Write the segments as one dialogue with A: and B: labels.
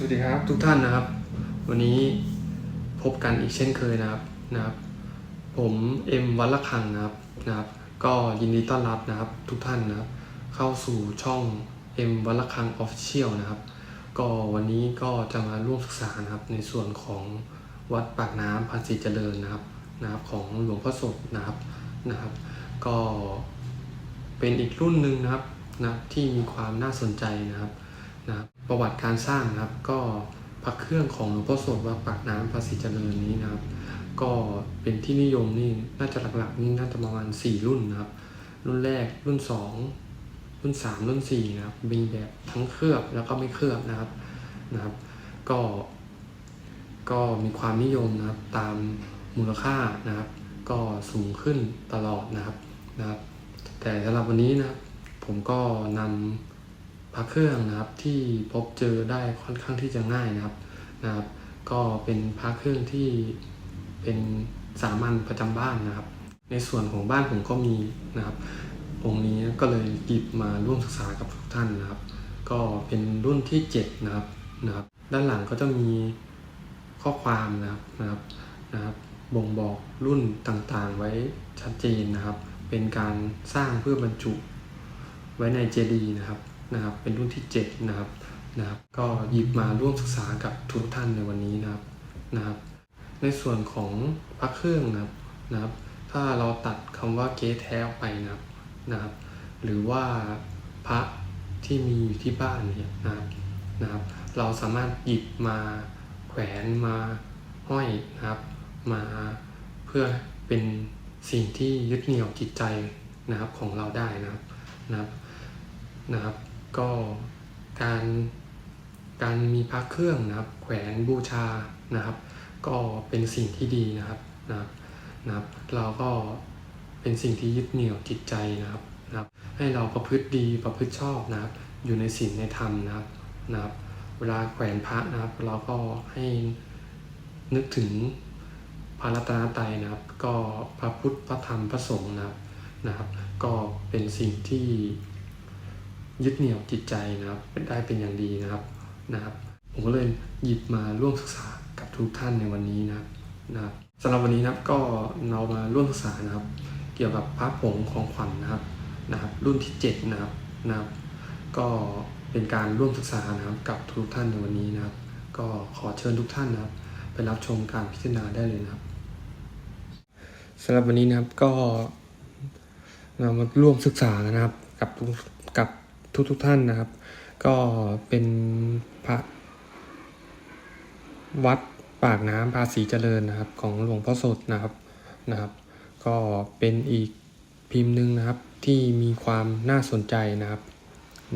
A: สวัสดีครับ ทุกท่านนะครับ วันนี้พบกันอีกเช่นเคยนะครับนะครับ ผมเอ็มวัลละคังนะครับนะครับ ก็ยินดีต้อนรับนะครับทุกท่านนะครับ เข้าสู่ช่องเอ็มวัลละคังออฟฟิเชียลนะครับ ก็วันนี้ก็จะมาร่วมศึกษานะครับ ในส่วนของวัดปากน้ำภาษีเจริญนะครับนะครับ ของหลวงพ่อสดนะครับนะครับ ก็เป็นอีกรุ่นหนึ่งนะครับนะที่มีความน่าสนใจนะครับ ประวัติการสร้างนะครับ ก็พระเครื่องของหลวงพ่อโสดวัดปากน้ำภาษีเจริญนี้นะครับ ก็เป็นที่นิยมนี่น่าจะหลักๆนี่น่าจะประมาณ4รุ่นนะครับ รุ่นแรกรุ่น 2 รุ่น 3 รุ่น4นะครับมีแบบทั้งเคลือบแล้วก็ไม่เคลือบนะครับนะครับ ก็ก็มีความนิยมนะครับตามมูลค่านะครับ ก็สูงขึ้นตลอดนะครับนะครับ แต่สำหรับวันนี้นะครับ ผมก็นำ พระเครื่องนะครับที่พบเจอได้ค่อนข้างที่จะง่ายนะครับนะครับ ก็เป็นพระเครื่องที่เป็นสามัญประจำบ้านนะครับ ในส่วนของบ้านผมก็มีนะครับองค์นี้ก็เลยหยิบมาร่วมศึกษากับทุกท่านนะครับ ก็เป็นรุ่นที่7นะครับนะครับ ด้านหลังก็จะมีข้อความนะครับนะครับนะครับ บ่งบอกรุ่นต่างๆ ไว้ชัดเจนนะครับ เป็นการสร้างเพื่อบรรจุไว้ในเจดีนะครับ นะครับเป็นรุ่นที่ 7 นะครับนะครับก็หยิบมาร่วมศึกษากับทุกท่านในวันนี้นะครับนะครับ ในส่วนของพระเครื่องนะครับนะครับ ถ้าเราตัดคำว่าเกแท้ออกไปนะครับนะครับ หรือว่าพระที่มีอยู่ที่บ้านเนี่ยนะครับนะครับ เราสามารถหยิบมาแขวนมาห้อยนะครับมาเพื่อเป็นสิ่งที่ยึดเหนี่ยวจิตใจนะครับของเราได้นะครับนะครับนะครับ ก็การการมีพระเครื่องนะครับแขวนบูชานะครับ ก็เป็นสิ่งที่ดีนะครับนะครับนะครับ เราก็เป็นสิ่งที่ยึดเหนี่ยวจิตใจนะครับนะครับ ให้เราประพฤติดีประพฤติชอบนะครับ อยู่ในศีลในธรรมนะครับนะครับ เวลาแขวนพระนะครับ เราก็ให้นึกถึงพระรัตนตรัยนะครับ ก็พระพุทธพระธรรมพระสงฆ์นะครับนะครับ ก็เป็นสิ่งที่ ยึดเหนี่ยวจิตใจนะครับเป็นได้เป็นอย่างดีนะครับนะครับ ผมก็เลยหยิบมาร่วมศึกษากับทุกท่านในวันนี้นะครับนะครับสำหรับวันนี้นะครับก็เรามาร่วมศึกษานะครับ เกี่ยวกับพระผงของขวัญนนะครับนะครับ รุ่นที่7นะครับนะครับ ก็เป็นการร่วมศึกษานะครับกับทุกท่านในวันนี้นะครับ ก็ขอเชิญทุกท่านนะครับ ไปรับชมการพิจารณาได้เลยนะครับสำหรับวันนี้นะครับก็เรามาร่วมศึกษานะครับกับทุก ทุกทุกๆท่านนะครับ ก็เป็นพระวัดปากน้ำภาษีเจริญนะครับ ของหลวงพ่อสดนะครับนะครับ ก็เป็นอีกพิมพ์หนึ่งนะครับที่มีความน่าสนใจนะครับ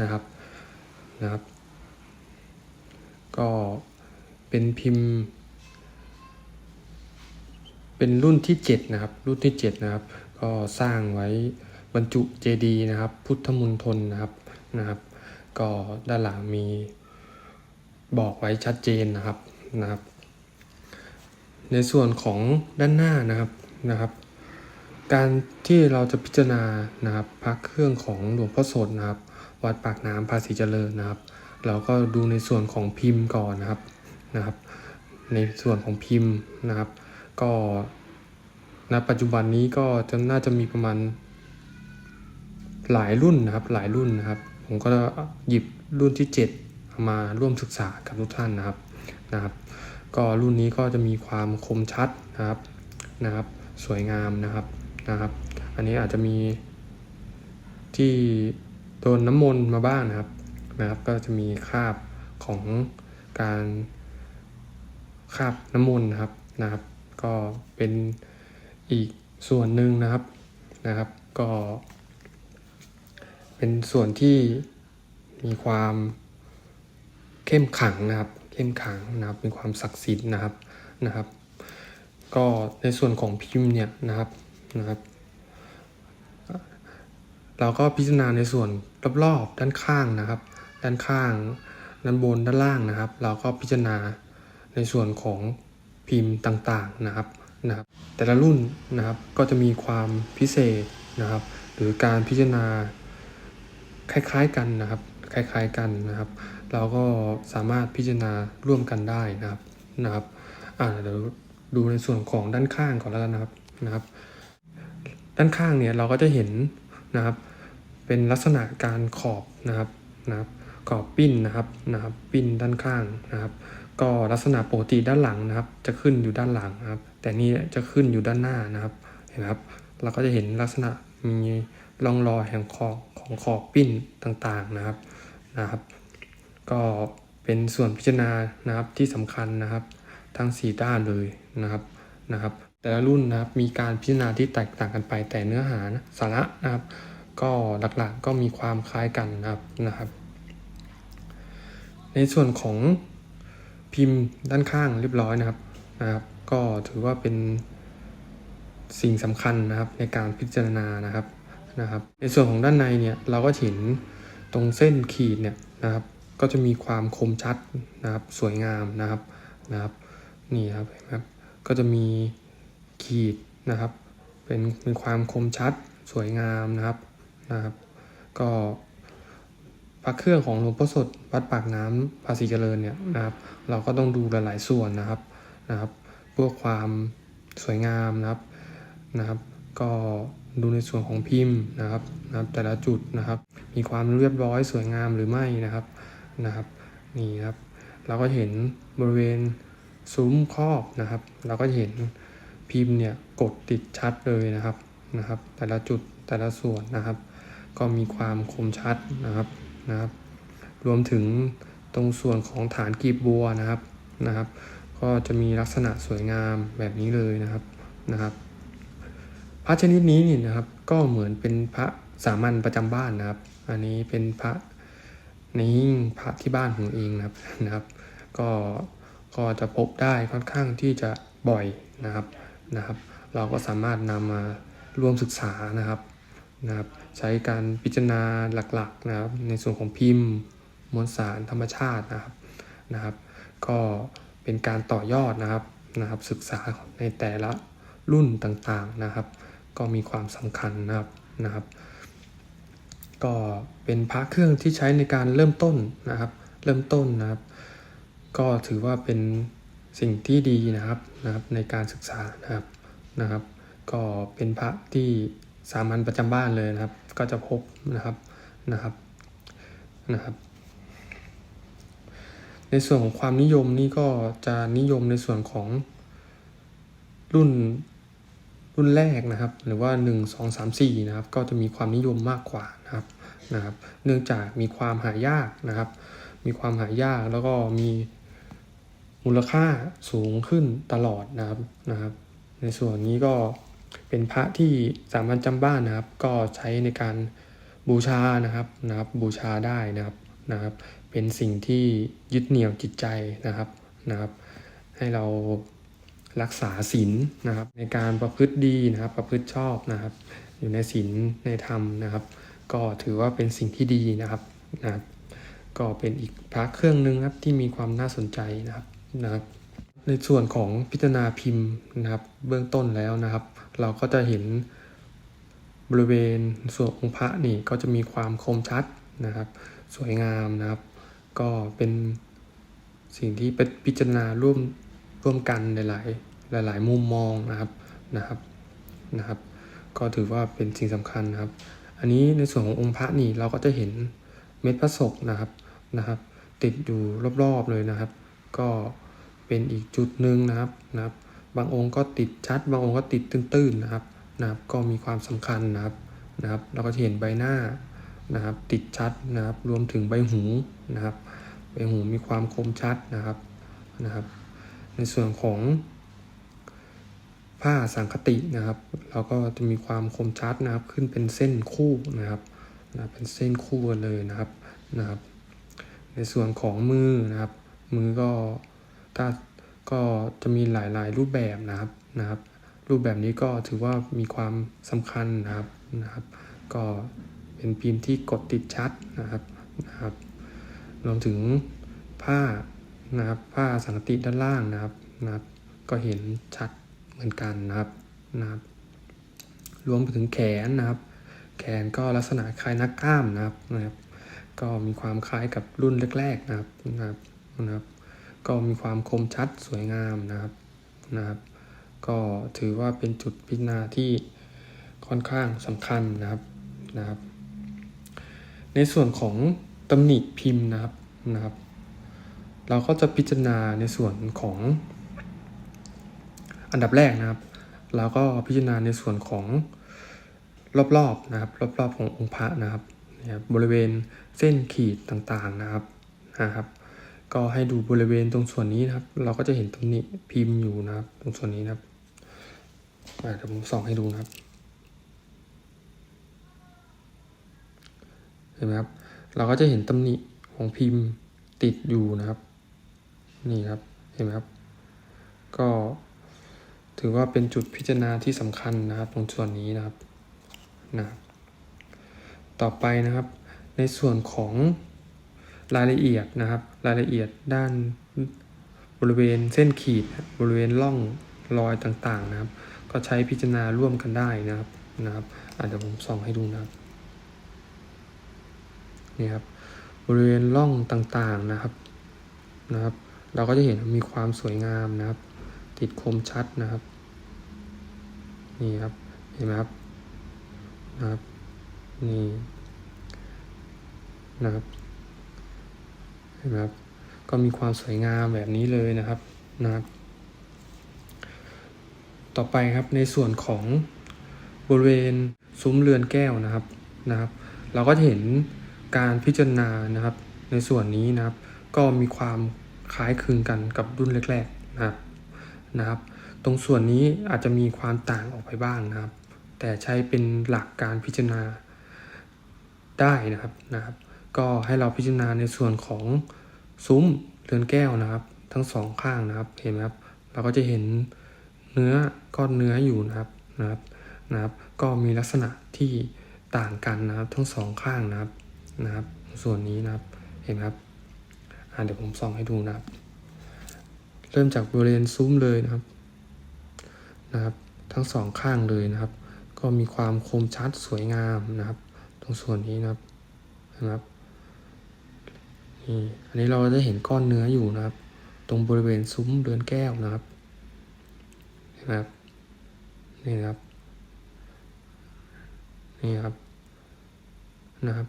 A: นะครับนะครับ ก็เป็นพิมพ์ เป็นรุ่นที่ 7 นะครับ รุ่นที่ 7 นะครับ ก็สร้างไว้บรรจุเจดีนะครับ พุทธมณฑลนะครับ นะครับ ก็ด้านหลังมีบอกไว้ชัดเจนนะครับนะครับ ในส่วนของด้านหน้านะครับนะครับ การที่เราจะพิจารณานะครับพระเครื่องของหลวงพ่อโสดนะครับ วัดปากน้ำภาษีเจริญนะครับ เราก็ดูในส่วนของพิมพ์ก่อนนะครับนะครับ ในส่วนของพิมพ์นะครับ ก็ณปัจจุบันนี้ก็จะน่าจะมีประมาณหลายรุ่นนะครับหลายรุ่นนะครับ ผมก็หยิบรุ่นที่ 7 มาร่วมศึกษากับทุกท่านนะครับนะครับ ก็รุ่นนี้ก็จะมีความคมชัดนะครับนะครับ สวยงามนะครับนะครับ อันนี้อาจจะมีที่โดนน้ำมนต์มาบ้างนะครับนะครับ ก็จะมีคราบของการคราบน้ำมนต์นะครับนะครับ ก็เป็นอีกส่วนหนึ่งนะครับนะครับ ก็ เป็นส่วนที่มีความเข้มขังนะครับ เข้มขังนะครับ มีความศักดิ์สิทธิ์นะครับนะครับ ก็ในส่วนของพิมพ์เนี่ยนะครับนะครับ เราก็พิจารณาในส่วนรอบๆด้านข้างนะครับ ด้านข้างด้านบนด้านล่างนะครับ เราก็พิจารณาในส่วนของพิมพ์ต่างๆนะครับนะครับ แต่ละรุ่นนะครับก็จะมีความพิเศษนะครับ หรือการพิจารณา คล้ายๆกันนะครับ คล้ายๆกันนะครับ เราก็สามารถพิจารณาร่วมกันได้นะครับนะครับอ่าเดี๋ยวดูในส่วนของด้านข้างก่อนแล้วกันนะครับนะครับ ด้านข้างเนี่ยเราก็จะเห็นนะครับ เป็นลักษณะการขอบนะครับนะครับขอบปิ้นนะครับนะครับปิ้นด้านข้างนะครับ ก็ลักษณะปกติด้านหลังนะครับ จะขึ้นอยู่ด้านหลังนะครับ แต่นี่จะขึ้นอยู่ด้านหน้านะครับเห็นไหมครับ เราก็จะเห็นลักษณะมีร่องรอยแห่งขอบ ของขอบปิ้นต่างๆนะครับนะครับ ก็เป็นส่วนพิจารณานะครับที่สำคัญนะครับ ทั้ง 4 ด้านเลยนะครับนะครับ แต่ละรุ่นนะครับมีการพิจารณาที่แตกต่างกันไป แต่เนื้อหานะสาระนะครับ ก็หลักๆก็มีความคล้ายกันนะครับนะครับ ในส่วนของพิมพ์ด้านข้างเรียบร้อยนะครับนะครับ ก็ถือว่าเป็นสิ่งสำคัญนะครับในการพิจารณานะครับ นะครับในส่วนของด้านในเนี่ยเราก็เห็นตรงเส้นขีดเนี่ยนะครับก็จะมีความคมชัดนะครับสวยงามนะครับนะครับนี่ครับเห็นไหมครับก็จะมีขีดนะครับเป็นมีความคมชัดสวยงามนะครับนะครับก็พระเครื่องของหลวงพ่อสดวัดปากน้ำภาษีเจริญเนี่ยนะครับ เราก็ต้องดูหลายๆส่วนนะครับนะครับเพื่อความสวยงามนะครับนะครับ ก็ ดูในส่วนของพิมพ์นะครับนะครับ แต่ละจุดนะครับ มีความเรียบร้อยสวยงามหรือไม่นะครับนะครับนี่ครับ เราก็เห็นบริเวณซุ้มครอบนะครับ เราก็เห็นพิมพ์เนี่ยกดติดชัดเลยนะครับนะครับ แต่ละจุดแต่ละส่วนนะครับ ก็มีความคมชัดนะครับนะครับ รวมถึงตรงส่วนของฐานกีบบัวนะครับนะครับ ก็จะมีลักษณะสวยงามแบบนี้เลยนะครับนะครับ พระชนิดนี้นี่นะครับ ก็เหมือนเป็นพระสามัญประจำบ้านนะครับ อันนี้เป็นพระในหิ้งพระที่บ้านของเองนะครับนะครับ ก็ก็จะพบได้ค่อนข้างที่จะบ่อยนะครับนะครับ เราก็สามารถนำมาร่วมศึกษานะครับนะครับ ใช้การพิจารณาหลักๆนะครับ ในส่วนของพิมพ์มวลสารธรรมชาตินะครับนะครับ ก็เป็นการต่อยอดนะครับนะครับ ศึกษาในแต่ละรุ่นต่างๆนะครับ ก็มีความสำคัญนะครับนะครับ ก็เป็นพระเครื่องที่ใช้ในการเริ่มต้นนะครับ เริ่มต้นนะครับ ก็ถือว่าเป็นสิ่งที่ดีนะครับนะครับในการศึกษานะครับนะครับ ก็เป็นพระที่สามัญประจำบ้านเลยนะครับ ก็จะพบนะครับนะครับนะครับ ในส่วนของความนิยมนี่ก็จะนิยมในส่วนของรุ่น รุ่นแรกนะครับ หรือว่า 1 2 3 4นะครับ ก็จะมีความนิยมมากกว่านะครับนะครับ เนื่องจากมีความหายากนะครับ มีความหายากแล้วก็มีมูลค่าสูงขึ้นตลอดนะครับนะครับ ในส่วนนี้ก็เป็นพระที่สามัญจำบ้านนะครับ ก็ใช้ในการบูชานะครับนะครับ บูชาได้นะครับนะครับ เป็นสิ่งที่ยึดเหนี่ยวจิตใจนะครับนะครับ ให้เรา รักษาศีลนะครับ ในการประพฤติดีนะครับ ประพฤติชอบนะครับ อยู่ในศีลในธรรมนะครับ ก็ถือว่าเป็นสิ่งที่ดีนะครับนะครับก็เป็นอีกพระเครื่องหนึ่งครับที่มีความน่าสนใจนะครับนะครับในส่วนของพิจารณาพิมพ์นะครับเบื้องต้นแล้วนะครับ เราก็จะเห็นบริเวณส่วนองค์พระนี่ก็จะมีความคมชัดนะครับ สวยงามนะครับ ก็เป็นสิ่งที่เป็นพิจารณาร่วม ร่วมกันหลายๆ หลาย ๆ มุมมองนะครับนะครับนะครับ ก็ถือว่าเป็นสิ่งสำคัญนะครับ อันนี้ในส่วนขององค์พระนี่เราก็จะเห็นเม็ดพระศกนะครับนะครับ ติดอยู่รอบๆเลยนะครับ ก็เป็นอีกจุดหนึ่งนะครับนะครับ บางองค์ก็ติดชัด บางองค์ก็ติดตื้นๆนะครับนะครับ ก็มีความสำคัญนะครับนะครับ เราก็จะเห็นใบหน้านะครับ ติดชัดนะครับ รวมถึงใบหูนะครับ ใบหูมีความคมชัดนะครับนะครับ ในส่วนของผ้าสังคตินะครับ เราก็จะมีความคมชัดนะครับ ขึ้นเป็นเส้นคู่นะครับนะเป็นเส้นคู่กันเลยนะครับนะครับ ในส่วนของมือนะครับ มือก็ถ้าก็จะมีหลายๆรูปแบบนะครับนะครับ รูปแบบนี้ก็ถือว่ามีความสำคัญนะครับนะครับ ก็เป็นพิมพ์ที่กดติดชัดนะครับนะครับรวมถึงผ้า นะครับผ้าสังกติด้านล่างนะครับนะครับก็เห็นชัดเหมือนกันนะครับนะครับ รวมไปถึงแขนนะครับ แขนก็ลักษณะคล้ายนักกล้ามนะครับนะครับ ก็มีความคล้ายกับรุ่นแรกๆนะครับนะครับนะครับ ก็มีความคมชัดสวยงามนะครับนะครับ ก็ถือว่าเป็นจุดพิจารณาที่ค่อนข้างสำคัญนะครับนะครับ ในส่วนของตำหนิพิมพ์นะครับนะครับ เราก็จะพิจารณาในส่วนของ อันดับแรกนะครับ เราก็พิจารณาในส่วนของรอบๆนะครับ รอบๆขององค์พระนะครับนะครับบริเวณเส้นขีดต่างๆนะครับนะครับ ก็ให้ดูบริเวณตรงส่วนนี้นะครับ เราก็จะเห็นตำหนิพิมพ์อยู่นะครับ ตรงส่วนนี้นะครับอ่าเดี๋ยวผมส่องให้ดูนะครับเห็นไหมครับ เราก็จะเห็นตำหนิของพิมพ์ติดอยู่นะครับ นี่ครับเห็นไหมครับ ก็ถือว่าเป็นจุดพิจารณาที่สำคัญนะครับ ตรงส่วนนี้นะครับนะต่อไปนะครับ ในส่วนของรายละเอียดนะครับ รายละเอียดด้านบริเวณเส้นขีด บริเวณร่องรอยต่างๆนะครับ ก็ใช้พิจารณาร่วมกันได้นะครับนะครับอาจจะผมส่องให้ดูนะครับนี่ครับบริเวณร่องต่างๆนะครับนะครับ เราก็จะเห็นมีความสวยงามนะครับ ติดคมชัดนะครับ นี่ครับ เห็นไหมครับนะครับ นี่นะครับ เห็นไหมครับ ก็มีความสวยงามแบบนี้เลยนะครับนะครับ ต่อไปครับในส่วนของบริเวณซุ้มเรือนแก้วนะครับนะครับ เราก็จะเห็นการพิจารณานะครับ ในส่วนนี้นะครับ ก็มีความ คล้ายคลึงกันกับรุ่นแรกๆนะครับนะครับ ตรงส่วนนี้อาจจะมีความต่างออกไปบ้างนะครับ แต่ใช้เป็นหลักการพิจารณาได้นะครับนะครับ ก็ให้เราพิจารณาในส่วนของซุ้มเรือนแก้วนะครับ ทั้งสองข้างนะครับเห็นไหมครับเราก็จะเห็นเนื้อก้อนเนื้ออยู่นะครับนะครับนะครับ ก็มีลักษณะที่ต่างกันนะครับทั้งสองข้างนะครับนะครับ ส่วนนี้นะครับเห็นไหมครับ เดี๋ยวผมส่องให้ดูนะครับ เริ่มจากบริเวณซุ้มเลยนะครับนะครับ ทั้งสองข้างเลยนะครับ ก็มีความคมชัดสวยงามนะครับ ตรงส่วนนี้นะครับนะครับนี่อันนี้เราจะเห็นก้อนเนื้ออยู่นะครับ ตรงบริเวณซุ้มเรือนแก้วนะครับนไหมครับนี่นะครับนี่ครับนะครับ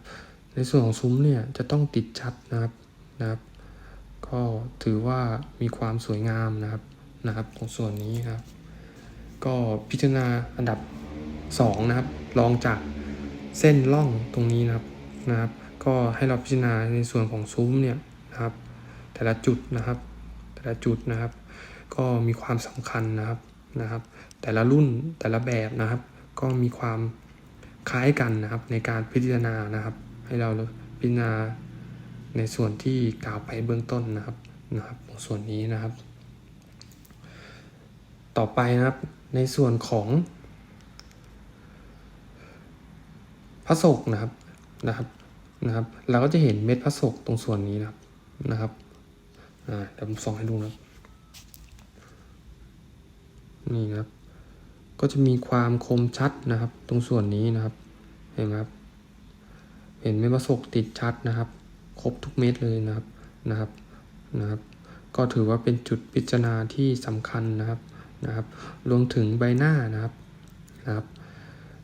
A: ในส่วนของซุ้มเนี่ยจะต้องติดชัดนะครับนะครับ ก็ถือว่ามีความสวยงามนะครับนะครับตรงส่วนนี้ครับ ก็พิจารณาอันดับ 2 นะครับรองจากเส้นร่องตรงนี้นะครับนะครับ ก็ให้เราพิจารณาในส่วนของซุ้มเนี่ยนะครับ แต่ละจุดนะครับ แต่ละจุดนะครับ ก็มีความสำคัญนะครับนะครับ แต่ละรุ่นแต่ละแบบนะครับ ก็มีความคล้ายกันนะครับในการพิจารณานะครับ ให้เราพิจารณา ในส่วนที่กล่าวไปเบื้องต้นนะครับนะครับตรงส่วนนี้นะครับ ต่อไปนะครับในส่วนของพระศกนะครับนะครับนะครับ เราก็จะเห็นเม็ดพระศกตรงส่วนนี้นะครับนะครับอ่าเดี๋ยวผมส่องให้ดูนะครับนี่นะครับ ก็จะมีความคมชัดนะครับ ตรงส่วนนี้นะครับ เห็นไหมครับ เห็นเม็ดพระศกติดชัดนะครับ รบทุกเม็ดเลยนะครับนะครับนะครับ ก็ถือว่าเป็นจุดพิจารณาที่สำคัญนะครับนะครับ รวมถึงใบหน้านะครับนะครับ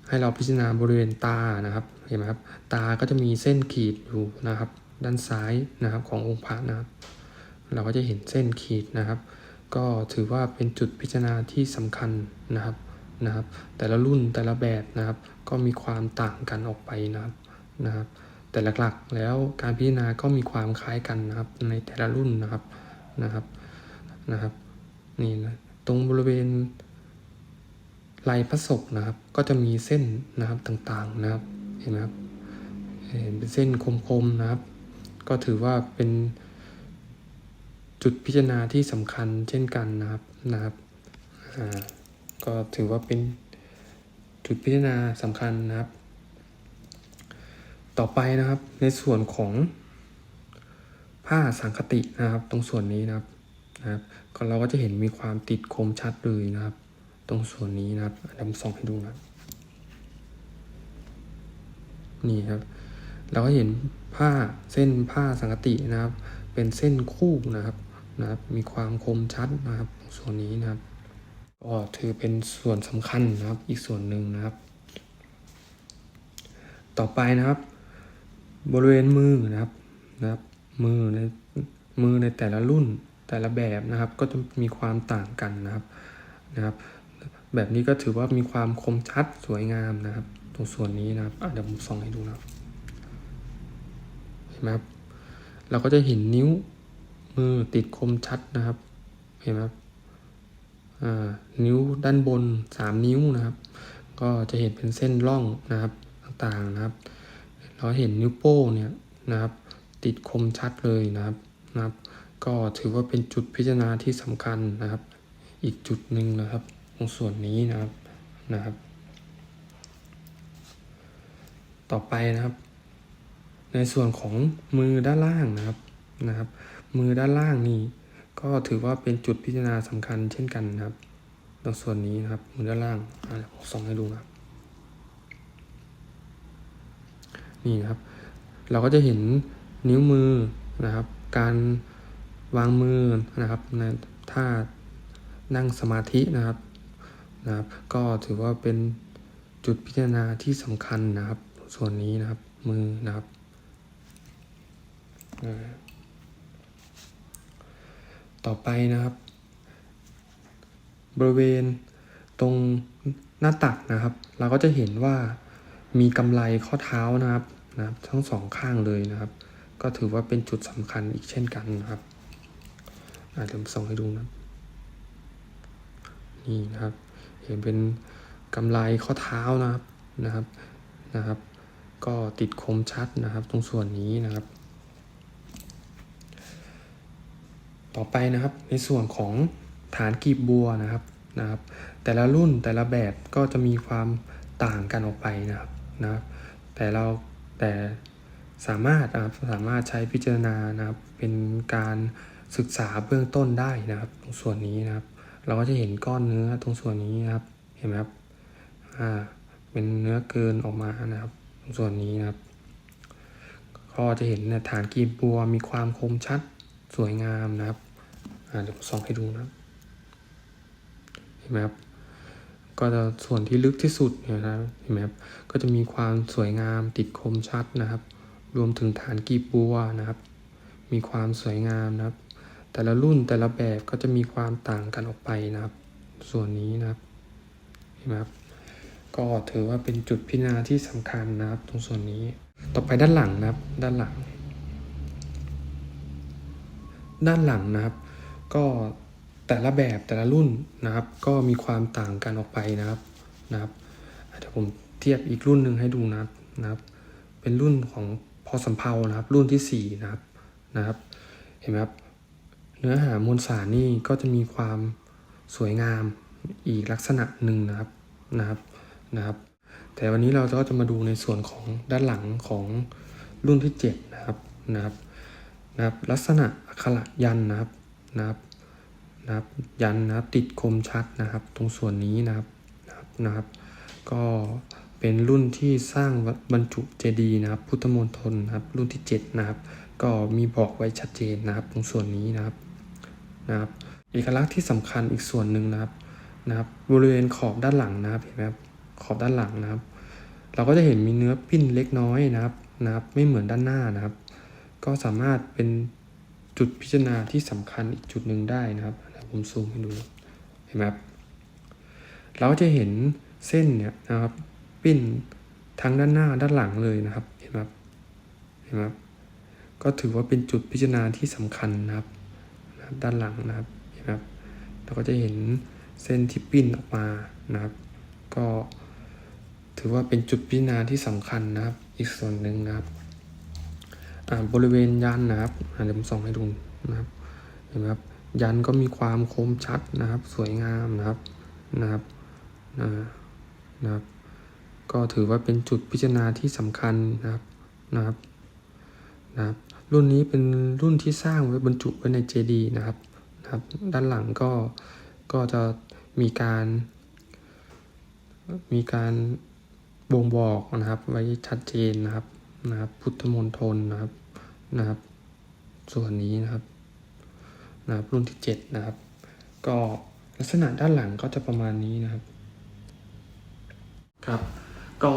A: ให้เราพิจารณาบริเวณตานะครับเห็นไหมครับตาก็จะมีเส้นขีดอยู่นะครับ ด้านซ้ายนะครับขององค์พระนะครับ เราก็จะเห็นเส้นขีดนะครับ ก็ถือว่าเป็นจุดพิจารณาที่สำคัญนะครับนะครับ แต่ละรุ่นแต่ละแบบนะครับ ก็มีความต่างกันออกไปนะครับนะครับ แต่หลักๆแล้วการพิจารณาก็มีความคล้ายกันนะครับในแต่ละรุ่นนะครับนะครับนะครับนี่นะตรงบริเวณลายพระศกนะครับ ก็จะมีเส้นนะครับต่างๆนะครับเห็นไหมครับเห็นเป็นเส้นคมๆนะครับ ก็ถือว่าเป็นจุดพิจารณาที่สำคัญเช่นกันนะครับนะครับก็ถือว่าเป็นจุดพิจารณาสำคัญนะครับ ต่อไปนะครับในส่วนของผ้าสังคตินะครับ ตรงส่วนนี้นะครับนะครับก็เราก็จะเห็นมีความติดคมชัดเลยนะครับ ตรงส่วนนี้นะครับดับสองให้ดูนะนี่ครับ เราก็เห็นผ้าเส้นผ้าสังกตินะครับ เป็นเส้นคู่นะครับนะครับ มีความคมชัดนะครับ ส่วนนี้นะครับก็ถือเป็นส่วนสำคัญนะครับอีกส่วนหนึ่งนะครับ ต่อไปนะครับ บริเวณมือนะครับนะครับมือในมือในแต่ละรุ่นแต่ละแบบนะครับก็จะมีความต่างกันนะครับนะครับ แบบนี้ก็ถือว่ามีความคมชัดสวยงามนะครับ ตรงส่วนนี้นะครับเดี๋ยวผมส่องให้ดูนะครับเห็นไหมครับเราก็จะเห็นนิ้วมือติดคมชัดนะครับเห็นไหมครับนิ้วด้านบนสามนิ้วนะครับ ก็จะเห็นเป็นเส้นร่องนะครับต่างๆนะครับ เราเห็นนิ้วโป้งเนี่ยนะครับ ติดคมชัดเลยนะครับนะครับ ก็ถือว่าเป็นจุดพิจารณาที่สำคัญนะครับ อีกจุดหนึ่งนะครับ ตรงส่วนนี้นะครับนะครับ ต่อไปนะครับ ในส่วนของมือด้านล่างนะครับนะครับ มือด้านล่างนี่ก็ถือว่าเป็นจุดพิจารณาสำคัญเช่นกันนะครับตรงส่วนนี้นะครับมือด้านล่างอะเดี๋ยวผมส่องให้ดูนะครับ นี่ครับ เราก็จะเห็นนิ้วมือนะครับ การวางมือนะครับในท่านั่งสมาธินะครับนะครับ ก็ถือว่าเป็นจุดพิจารณาที่สำคัญนะครับ ส่วนนี้นะครับมือนะครับต่อไปนะครับ บริเวณตรงหน้าตักนะครับ เราก็จะเห็นว่า มีกำไลข้อเท้านะครับนะครับ ทั้งสองข้างเลยนะครับ ก็ถือว่าเป็นจุดสำคัญอีกเช่นกันนะครับอาจจะส่องให้ดูนะนี่นะครับ เห็นเป็นกำไลข้อเท้านะครับนะครับนะครับ ก็ติดคมชัดนะครับ ตรงส่วนนี้นะครับ ต่อไปนะครับในส่วนของฐานกีบบัวนะครับนะครับ แต่ละรุ่นแต่ละแบบก็จะมีความต่างกันออกไปนะครับ นะครับแต่เราแต่สามารถนะครับสามารถใช้พิจารณานะครับเป็นการศึกษาเบื้องต้นได้นะครับตรงส่วนนี้นะครับ เราก็จะเห็นก้อนเนื้อตรงส่วนนี้นะครับเห็นไหมครับอ่าเป็นเนื้อเกินออกมานะครับ ตรงส่วนนี้นะครับ ก็จะเห็นเนี่ยฐานกีบบัวมีความคมชัดสวยงามนะครับอ่าเดี๋ยวส่องให้ดูนะครับเห็นไหมครับ ก็จะส่วนที่ลึกที่สุดเนี่ยนะครับเห็นไหมครับก็จะมีความสวยงามติดคมชัดนะครับ รวมถึงฐานกีบบัวนะครับ มีความสวยงามนะครับ แต่ละรุ่นแต่ละแบบก็จะมีความต่างกันออกไปนะครับ ส่วนนี้นะครับเห็นไหมครับก็ถือว่าเป็นจุดพิจารณาที่สำคัญนะครับ ตรงส่วนนี้ ต่อไปด้านหลังนะครับ ด้านหลัง ด้านหลังนะครับ ก็ แต่ละแบบแต่ละรุ่นนะครับ ก็มีความต่างกันออกไปนะครับนะครับเดี๋ยวผมเทียบอีกรุ่นหนึ่งให้ดูนะครับนะครับ เป็นรุ่นของพอสำเพานะครับ รุ่นที่สี่นะครับนะครับ เห็นไหมครับเนื้อหามวลสารนี่ก็จะมีความสวยงามอีกลักษณะหนึ่งนะครับนะครับนะครับ แต่วันนี้เราก็จะมาดูในส่วนของด้านหลังของรุ่นที่เจ็ดนะครับนะครับนะครับ ลักษณะอักขระยันนะครับนะครับ นะครับ ยันนะครับติดคมชัดนะครับ ตรงส่วนนี้นะครับนะครับ ก็เป็นรุ่นที่สร้างบรรจุเจดีย์นะครับ พุทธมณฑลนะครับ รุ่นที่ 7 นะครับ ก็มีบอกไว้ชัดเจนนะครับ ตรงส่วนนี้นะครับนะครับเอกลักษณ์ที่สำคัญอีกส่วนหนึ่งนะครับนะครับ บริเวณขอบด้านหลังนะครับเห็นไหมครับขอบด้านหลังนะครับ เราก็จะเห็นมีเนื้อปิ้นเล็กน้อยนะครับนะครับ ไม่เหมือนด้านหน้านะครับ ก็สามารถเป็นจุดพิจารณาที่สำคัญอีกจุดหนึ่งได้นะครับ ผมซูมให้ดูเห็นไหมครับเราจะเห็นเส้นเนี่ยนะครับปิ้นทั้งด้านหน้าด้านหลังเลยนะครับ เห็นไหมครับเห็นไหมครับก็ถือว่าเป็นจุดพิจารณาที่สำคัญนะครับ ด้านหลังนะครับเห็นไหมครับเราก็จะเห็นเส้นที่ปิ้นออกมานะครับ ก็ถือว่าเป็นจุดพิจารณาที่สำคัญนะครับ อีกส่วนหนึ่งนะครับบริเวณยันนะครับเดี๋ยวผมส่องให้ดูนะครับเห็นไหมครับ ยันก็มีความคมชัดนะครับ สวยงามนะครับนะครับนะครับ ก็ถือว่าเป็นจุดพิจารณาที่สำคัญนะครับนะครับนะครับ รุ่นนี้เป็นรุ่นที่สร้างไว้บรรจุไว้ในเจดีย์นะครับนะครับ ด้านหลังก็ก็จะมีการ มีการบ่งบอกนะครับไว้ชัดเจนนะครับนะครับ พุทธมณฑลนะครับนะครับ ส่วนนี้นะครับ นะครับรุ่นที่เจ็ดนะครับ ก็ลักษณะด้านหลังก็จะประมาณนี้นะครับครับ ก็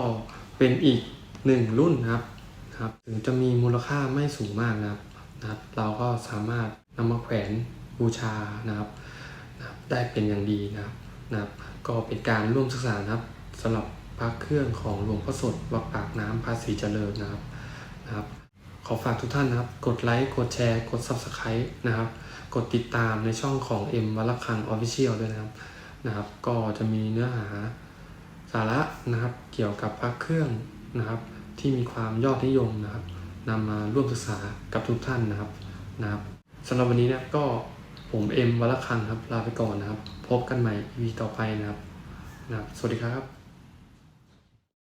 A: เป็นอีกหนึ่งรุ่นนะครับนะครับ ถึงจะมีมูลค่าไม่สูงมากนะครับนะครับ เราก็สามารถนำมาแขวนบูชานะครับนะครับ ได้เป็นอย่างดีนะครับนะครับ ก็เป็นการร่วมศึกษานะครับสำหรับพระเครื่องของหลวงพ่อสดวัดปากน้ำภาษีเจริญนะครับนะครับ ขอฝากทุกท่านนะครับ กดไลค์ กดแชร์ กด Subscribe นะครับ กดติดตามในช่องของ M วัลคัง Official ด้วยนะครับนะครับ ก็จะมีเนื้อหาสาระนะครับเกี่ยวกับพระเครื่องนะครับ ที่มีความยอดนิยมนะครับนำมาร่วมศึกษากับทุกท่านนะครับนะครับสำหรับวันนี้นะก็ผมเอ็มวัลคังครับลาไปก่อนนะครับ พบกันใหม่ EP ต่อไปนะครับนะครับ สวัสดีครับ